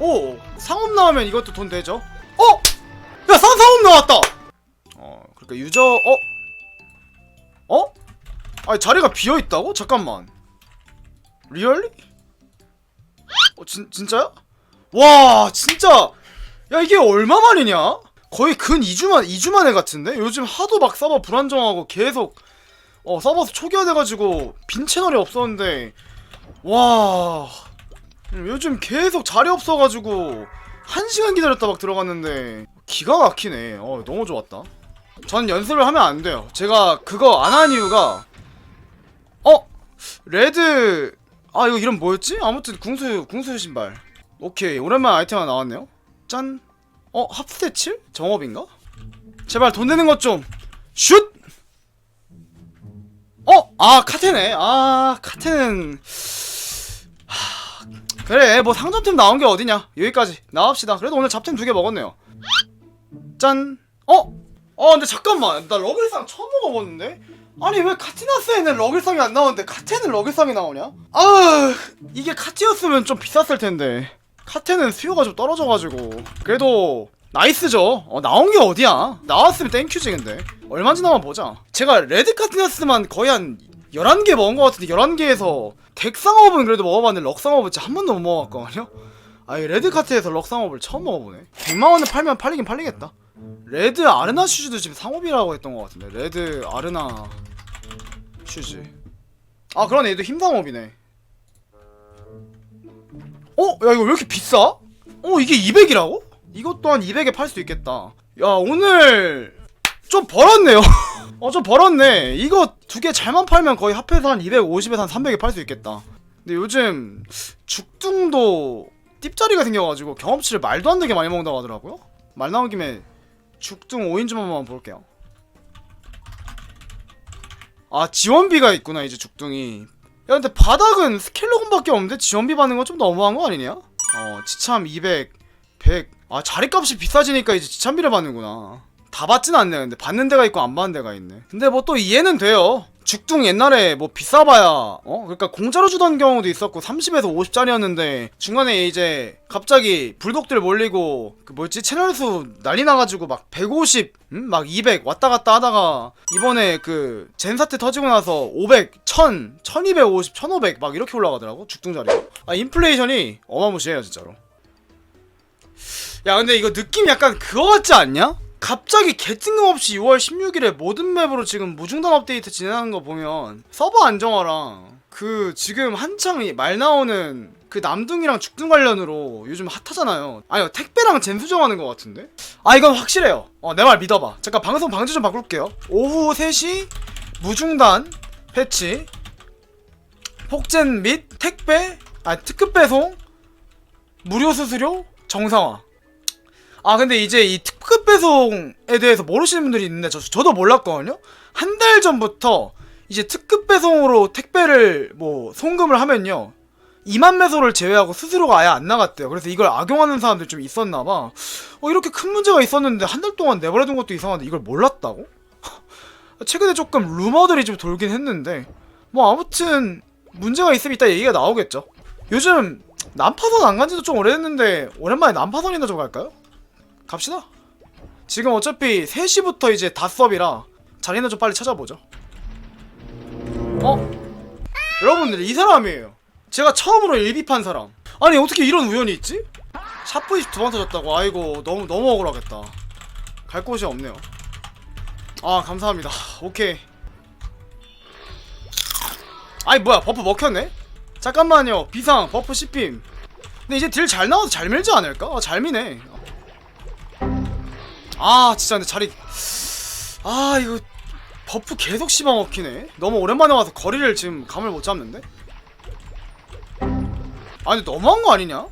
오 상업 나오면 이것도 돈 되죠 어? 야 상상업 나왔다 어 그러니까 유저 어? 어? 아니 자리가 비어있다고? 잠깐만 리얼리? 어 진, 진짜야? 와 진짜 야 이게 얼마 만이냐? 거의 근 2주만 2주 만에 같은데? 요즘 하도 막 서버 불안정하고 계속 어 서버 초기화돼가지고 빈 채널이 없었는데 와 음, 요즘 계속 자리 없어가지고 한 시간 기다렸다 막 들어갔는데 기가 막히네. 어 너무 좋았다. 전 연습을 하면 안 돼요. 제가 그거 안 한 이유가 어 레드 아 이거 이름 뭐였지? 아무튼 궁수 궁수 신발. 오케이 오랜만에 아이템 하나 나왔네요. 짠. 어 합스테칠? 정업인가? 제발 돈 내는 것 좀. 슛. 어, 아 카테네. 아 카테는 하... 그래 뭐 상점템 나온 게 어디냐? 여기까지. 나갑시다. 그래도 오늘 잡템 두 개 먹었네요. 짠. 어? 어 근데 잠깐만. 나 러글상 처음 먹어봤는데? 아니 왜 카티나스에는 러글상이 안 나오는데 카테는 러글상이 나오냐? 아 이게 카티였으면 좀 비쌌을 텐데. 카테는 수요가 좀 떨어져가지고. 그래도 나이스죠. 어 나온 게 어디야? 나왔으면 땡큐지 근데. 얼마인지 나만 보자. 제가 레드 카티나스만 거의 한 11개 먹은 것 같은데 11개에서 덱상업은 그래도 먹어봤는데 럭상업은 진짜 한 번도 못 먹어봤거든요? 아니 레드카트에서 럭상업을 처음 먹어보네. 100만원에 팔면 팔리긴 팔리겠다. 레드 아르나 슈즈도 지금 상업이라고 했던 것 같은데 레드 아르나 슈즈. 아 그러네. 얘도 힘상업이네. 어? 야 이거 왜 이렇게 비싸? 어 이게 200이라고? 이것 또한 200에 팔 수 있겠다. 야 오늘 좀 벌었네요 어 좀 벌었네. 이거 두 개 잘만 팔면 거의 합해서 한 250에서 한 300에 팔 수 있겠다. 근데 요즘 죽둥도 띠자리가 생겨가지고 경험치를 말도 안 되게 많이 먹는다고 하더라고요. 말 나온 김에 죽둥 5인좀 한번 볼게요. 아 지원비가 있구나 이제 죽둥이. 야 근데 바닥은 스켈로건밖에 없는데 지원비 받는 건 좀 너무한 거 아니냐? 어 지참 200 100 아 자리값이 비싸지니까 이제 지참비를 받는구나 다 받진 않네 근데 받는 데가 있고 안 받는 데가 있네 근데 뭐 또 이해는 돼요 죽둥 옛날에 뭐 비싸봐야 어 그러니까 공짜로 주던 경우도 있었고 30에서 50짜리였는데 중간에 이제 갑자기 불독들 몰리고 그 뭐였지 채널 수 난리 나가지고 막 150, 음? 막200 왔다 갔다 하다가 이번에 그 젠사태 터지고 나서 500, 1000, 1250, 1500 막 이렇게 올라가더라고 죽둥 자리. 아 인플레이션이 어마무시해요 진짜로. 야 근데 이거 느낌 약간 그거 같지 않냐? 갑자기 개뜬금없이 6월 16일에 모든 맵으로 지금 무중단 업데이트 진행하는 거 보면 서버 안정화랑 그 지금 한창 이말 나오는 그 남둥이랑 죽둥 관련으로 요즘 핫하잖아요. 아니요 택배랑 젠수정하는 것 같은데? 아 이건 확실해요. 어 내 말 믿어봐. 잠깐 방송 방지 좀 바꿀게요. 오후 3시 무중단 패치 폭젠 및 택배 아 특급 배송 무료 수수료 정상화. 아 근데 이제 이 특급 배송에 대해서 모르시는 분들이 있는데 저, 저도 몰랐거든요 한 달 전부터 이제 특급 배송으로 택배를 뭐 송금을 하면요 2만 매소를 제외하고 수수료가 아예 안 나갔대요 그래서 이걸 악용하는 사람들이 좀 있었나 봐 어 이렇게 큰 문제가 있었는데 한 달 동안 내버려둔 것도 이상한데 이걸 몰랐다고? 최근에 조금 루머들이 좀 돌긴 했는데 뭐 아무튼 문제가 있으면 이따 얘기가 나오겠죠 요즘 난파선 안 간지도 좀 오래됐는데 오랜만에 난파선이나 좀 갈까요? 갑시다. 지금 어차피 3시부터 이제 닷섭이라 자리나 좀 빨리 찾아보죠. 어? 여러분들 이 사람이에요. 제가 처음으로 일비판 사람. 아니 어떻게 이런 우연이 있지? 샤프이 두번 터졌다고. 아이고 너무 너무 억울하겠다. 갈 곳이 없네요. 아 감사합니다. 오케이. 아이 뭐야 버프 먹혔네? 잠깐만요. 비상 버프 10빔. 근데 이제 딜 잘 나와서 잘 밀지 않을까? 아, 잘 미네. 아 진짜 근데 자리 아 이거 버프 계속 씹어 먹히네. 너무 오랜만에 와서 거리를 지금 감을 못 잡는데? 아니 너무한 거 아니냐?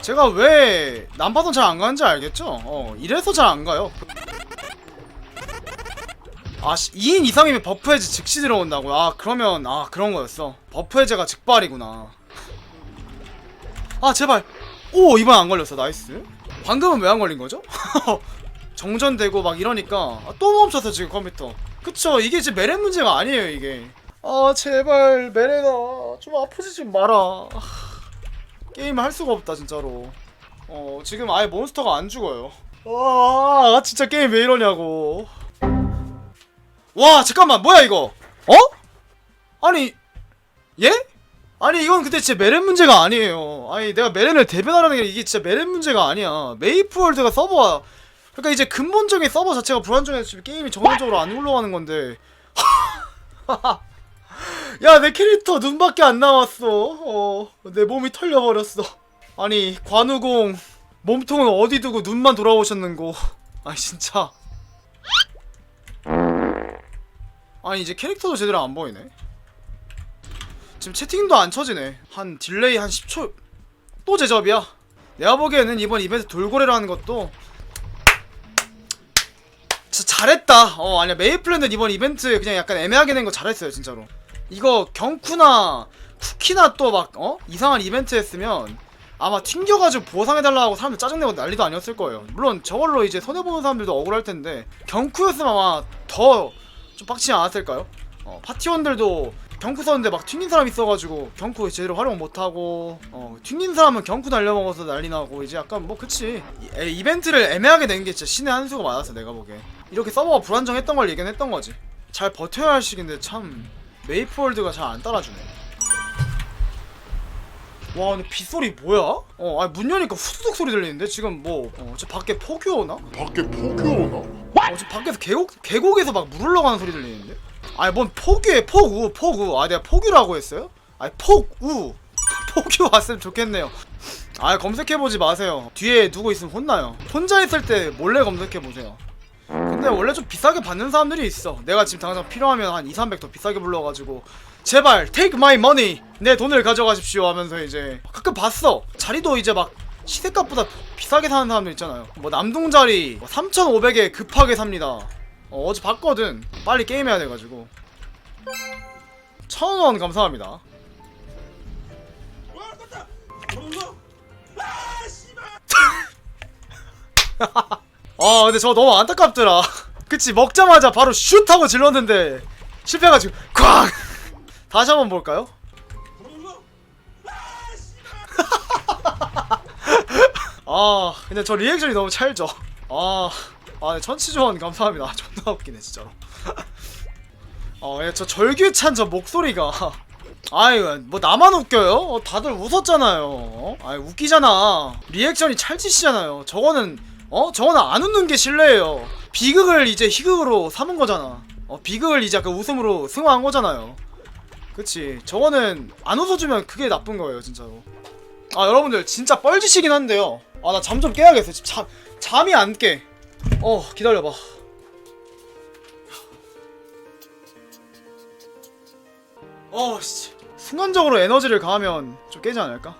제가 왜 남파선 잘안 가는지 알겠죠? 어 이래서 잘 안 가요. 아 2인 이상이면 버프 해제 즉시 들어온다고 아 그러면 아 그런 거였어. 버프 해제가 즉발이구나. 아 제발. 오 이번 안 걸렸어. 나이스. 방금은 왜 안 걸린 거죠? 정전되고 막 이러니까 아, 또 멈춰서 지금 컴퓨터. 그쵸? 이게 지금 메레 문제가 아니에요 이게. 아 제발 메레가 좀 아프지 좀 마라. 아, 게임을 할 수가 없다 진짜로. 어 지금 아예 몬스터가 안 죽어요. 와 진짜 게임 왜 이러냐고. 와 잠깐만 뭐야 이거? 어? 아니 예? 아니 이건 근데 진짜 메렌 문제가 아니에요. 아니 내가 메렌을 대변하라는 게 이게 진짜 메렌 문제가 아니야. 메이프월드가 서버가 그러니까 이제 근본적인 서버 자체가 불안정해서 게임이 정상적으로 안 굴러가는 건데. 야 내 캐릭터 눈밖에 안 나왔어. 어, 내 몸이 털려버렸어. 아니 관우공 몸통은 어디 두고 눈만 돌아오셨는고 아니 진짜. 아니 이제 캐릭터도 제대로 안 보이네. 지금 채팅도 안 쳐지네. 한 딜레이 한 10초. 또 제접이야. 내가 보기에는 이번 이벤트 돌고래라는 것도 진짜 잘했다. 어 아니야. 메이플랜드 이번 이벤트 그냥 약간 애매하게 낸 거 잘했어요 진짜로. 이거 경쿠나 쿠키나 또 막 어? 이상한 이벤트 했으면 아마 튕겨가지고 보상해달라고 사람들 짜증내고 난리도 아니었을 거예요. 물론 저걸로 이제 손해보는 사람들도 억울할 텐데 경쿠였으면 아마 더 좀 빡치지 않았을까요? 어, 파티원들도 경쿠 썼는데 막 튕긴 사람 있어가지고 경쿠 제대로 활용 못하고 어, 튕긴 사람은 경쿠 날려먹어서 난리 나고 이제 약간 뭐 그치. 이, 에, 이벤트를 애매하게 낸 게 진짜 신의 한 수가 많았어 내가 보기에 이렇게 서버가 불안정했던 걸 얘기는 했던 거지 잘 버텨야 할 시기인데 참 메이프월드가 잘 안 따라주네 와 근데 빗소리 뭐야? 어 아니 문 여니까 후두둑 소리 들리는데 지금 뭐 어, 저 밖에 폭우 오나? 밖에 폭이 오나? 어 지금 밖에서 계곡 계곡에서 막 물 흘러가는 소리 들리는데? 아니 뭔 폭우에 폭우 폭우 아 내가 폭우라고 했어요? 아니 폭우 폭우 왔으면 좋겠네요 아 검색해보지 마세요 뒤에 누구 있으면 혼나요 혼자 있을 때 몰래 검색해보세요 근데 원래 좀 비싸게 받는 사람들이 있어. 내가 지금 당장 필요하면 한 2, 300 더 비싸게 불러가지고 제발 take my money! 내 돈을 가져가십시오 하면서 이제 가끔 봤어. 자리도 이제 막 시세값보다 비싸게 사는 사람들 있잖아요. 뭐 남동 자리 3,500에 급하게 삽니다. 어, 어제 봤거든. 빨리 게임해야 돼가지고. 천원 감사합니다 아 근데 저 너무 안타깝더라. 그치 먹자마자 바로 슛 하고 질렀는데 실패해가지고 쾅 다시 한번 볼까요? 아 근데 저 리액션이 너무 찰져 아, 아 네, 천치조원 감사합니다. 아, 존나 웃기네 진짜로. 어, 예, 저 절규찬 저 목소리가. 아이 뭐 나만 웃겨요? 어, 다들 웃었잖아요. 어? 아이 웃기잖아. 리액션이 찰지시잖아요. 저거는 어? 저거는 안 웃는 게 실례예요. 비극을 이제 희극으로 삼은 거잖아. 어, 비극을 이제 그 웃음으로 승화한 거잖아요. 그치. 저거는 안 웃어주면 그게 나쁜 거예요 진짜로. 아 여러분들 진짜 뻘짓이긴 한데요. 아 나 잠 좀 깨야겠어. 잠, 잠이 안깨어 기다려봐. 어씨. 순간적으로 에너지를 가하면 좀 깨지 않을까?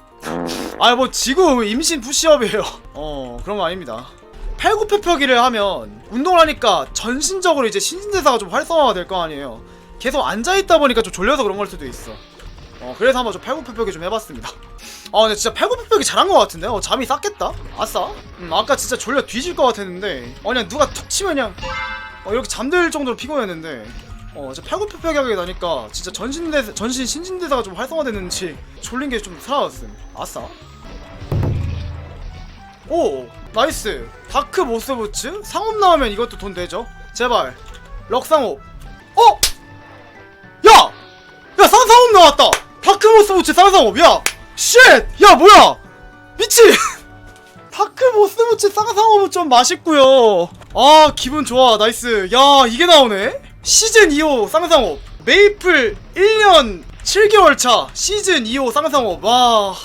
아 뭐 지금 임신 푸시업이에요. 어 그런 거 아닙니다 팔굽혀펴기를 하면 운동을 하니까 전신적으로 이제 신진대사가 좀 활성화가 될 거 아니에요. 계속 앉아있다 보니까 좀 졸려서 그런 걸 수도 있어. 어 그래서 한번 좀 팔굽혀펴기 좀 해봤습니다. 아 근데 진짜 팔굽혀펴기 잘한 것 같은데? 어 잠이 쌌겠다? 아싸? 음 아까 진짜 졸려 뒤질 것 같았는데. 어 그냥 누가 툭 치면 그냥 어 이렇게 잠들 정도로 피곤했는데. 어 진짜 팔굽혀펴기 하게 되니까 진짜 전신대 전신 신진대사가 좀 활성화됐는지 졸린 게 좀 사라졌음. 아싸 오 나이스. 다크 모스부츠? 상업 나오면 이것도 돈 되죠? 제발. 럭상업. 어? 야! 야 쌍상업 나왔다. 다크 모스부츠 쌍상업. 야! 쉣! 야 뭐야? 미친! 다크 모스부츠 쌍상업은 좀 맛있고요. 아 기분 좋아. 나이스. 야 이게 나오네. 시즌 2호 쌍상업. 메이플 1년 7개월 차. 시즌 2호 쌍상업. 와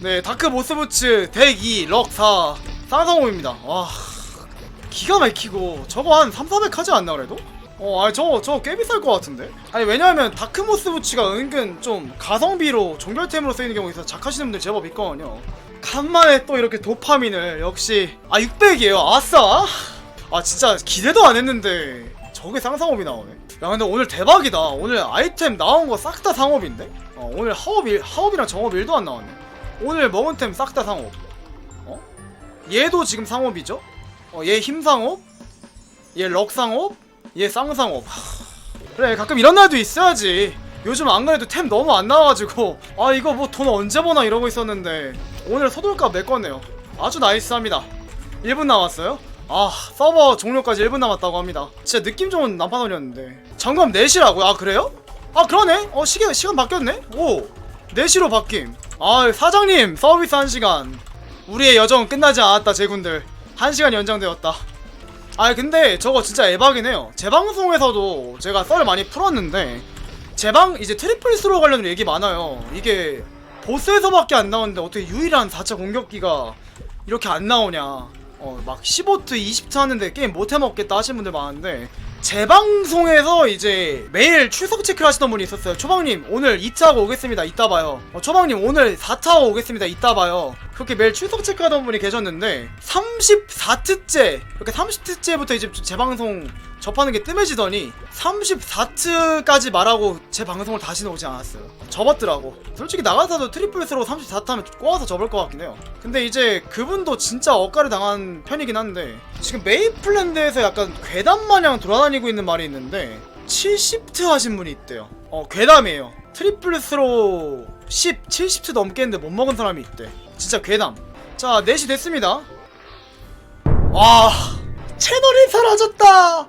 네, 다크 모스부츠 덱 2, 럭 4, 쌍성호입니다. 와, 기가 막히고, 저거 한 3, 400 하지 않나 그래도? 어, 아니, 저거, 저거 꽤 비쌀 것 같은데? 아니, 왜냐하면 다크 모스 부츠가 은근 좀 가성비로 종결템으로 쓰이는 경우가 있어서 작하시는 분들 제법 있거든요. 간만에 또 이렇게 도파민을, 역시. 아, 600이에요. 아싸! 아, 진짜 기대도 안 했는데, 저게 쌍상업이 나오네. 야, 근데 오늘 대박이다. 오늘 아이템 나온 거 싹 다 상업인데? 어, 오늘 하업, 일, 하업이랑 정업 1도 안 나왔네. 오늘 먹은 템 싹 다 상업. 어? 얘도 지금 상업이죠? 어, 얘 힘상업? 얘 럭상업? 얘 쌍상업. 하... 그래, 가끔 이런 날도 있어야지. 요즘 안 그래도 템 너무 안 나와가지고 아 이거 뭐 돈 언제 버나 이러고 있었는데 오늘 소돌값 메꿨네요 아주 나이스합니다 1분 남았어요? 아 서버 종료까지 1분 남았다고 합니다 진짜 느낌 좋은 난판원이었는데 점검 4시라고요? 아 그래요? 아 그러네? 어 시계, 시간 바뀌었네? 오 4시로 바뀜 아 사장님 서비스 1시간. 우리의 여정은 끝나지 않았다 제군들. 1시간 연장되었다. 아 근데 저거 진짜 에바긴 해요. 제 방송에서도 제가 썰 많이 풀었는데 제방 이제 트리플 스로 관련된 얘기 많아요. 이게 보스에서밖에 안 나오는데 어떻게 유일한 4차 공격기가 이렇게 안 나오냐. 어 막 15트 20트 하는데 게임 못 해먹겠다 하시는 분들 많은데 제 방송에서 이제 매일 출석 체크를 하시던 분이 있었어요. 초방님 오늘 2차 하고 오겠습니다. 이따 봐요. 어, 초방님 오늘 4차 하고 오겠습니다. 이따 봐요. 그렇게 매일 출석 체크하던 분이 계셨는데 34트째 이렇게 30트째부터 이제 제 방송 접하는 게 뜸해지더니 34트까지 말하고 제 방송을 다시는 오지 않았어요. 접었더라고. 솔직히 나가서도 트리플 스로 34트 하면 꼬아서 접을 것 같긴 해요. 근데 이제 그분도 진짜 억가를 당한 편이긴 한데 지금 메이플랜드에서 약간 괴담 마냥 돌아다니 고 있는 말이 있는데 70트 하신 분이 있대요. 어 괴담이에요. 트리플 스로 10, 70트 넘게 했는데 못 먹은 사람이 있대. 진짜 괴담. 자 4시 됐습니다. 와 채널이 사라졌다! 깍!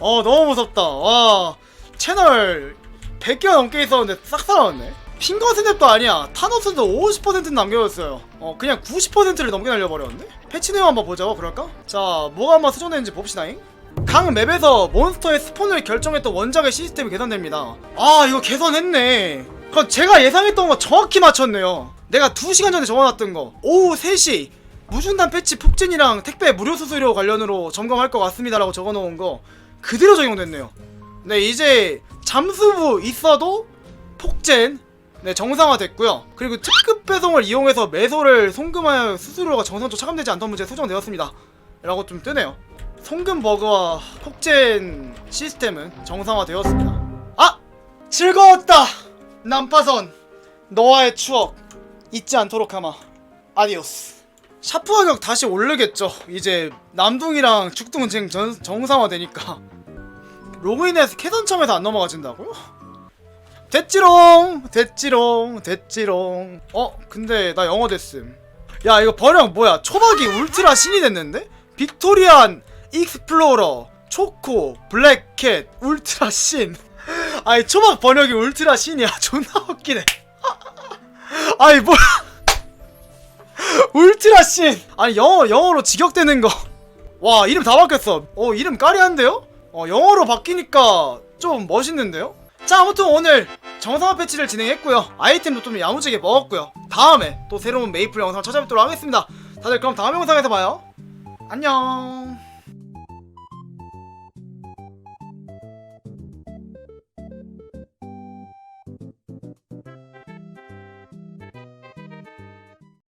어 너무 무섭다. 와 채널 100개가 넘게 있었는데 싹 사라졌네. 핑거 스냅도 아니야. 타노스도 50% 남겨줬어요. 어 그냥 90%를 넘게 날려버렸는데? 패치 내용 한번 보자고 그럴까? 자 뭐가 한번 수정되는지 봅시다잉 각 맵에서 몬스터의 스폰을 결정했던 원작의 시스템이 개선됩니다. 아 이거 개선했네. 그럼 제가 예상했던 거 정확히 맞췄네요. 내가 2시간 전에 적어놨던 거. 오후 3시. 무중단 패치 폭진이랑 택배 무료 수수료 관련으로 점검할 것 같습니다 라고 적어놓은 거 그대로 적용됐네요. 네 이제 잠수부 있어도 폭젠 네 정상화 됐고요. 그리고 특급 배송을 이용해서 매소를 송금하여 수수료가 정상적으로 차감되지 않던 문제 수정되었습니다. 라고 좀 뜨네요 송금 버그와 폭젠 시스템은 정상화되었습니다. 아! 즐거웠다! 난파선 너와의 추억 잊지 않도록 하마. 아디오스. 샤프 가격 다시 오르겠죠. 이제 남둥이랑 죽둥은 지금 전, 정상화되니까. 로그인해서 캐선점에서 안 넘어가진다고요? 됐지롱! 됐지롱! 됐지롱! 어? 근데 나 영어 됐음. 야 이거 번역 뭐야? 초박이 울트라 신이 됐는데? 빅토리안 익스플로러 초코 블랙캣 울트라 신. 아니 초박 번역이 울트라 신이야. 존나 웃기네. 아니 뭐야 울트라 신. 아니 영어 영어로 직역되는 거. 와 이름 다 바뀌었어. 어 이름 까리한데요? 어 영어로 바뀌니까 좀 멋있는데요? 자 아무튼 오늘 정상화 패치를 진행했고요. 아이템도 좀 야무지게 먹었고요. 다음에 또 새로운 메이플 영상 찾아뵙도록 하겠습니다. 다들 그럼 다음 영상에서 봐요. 안녕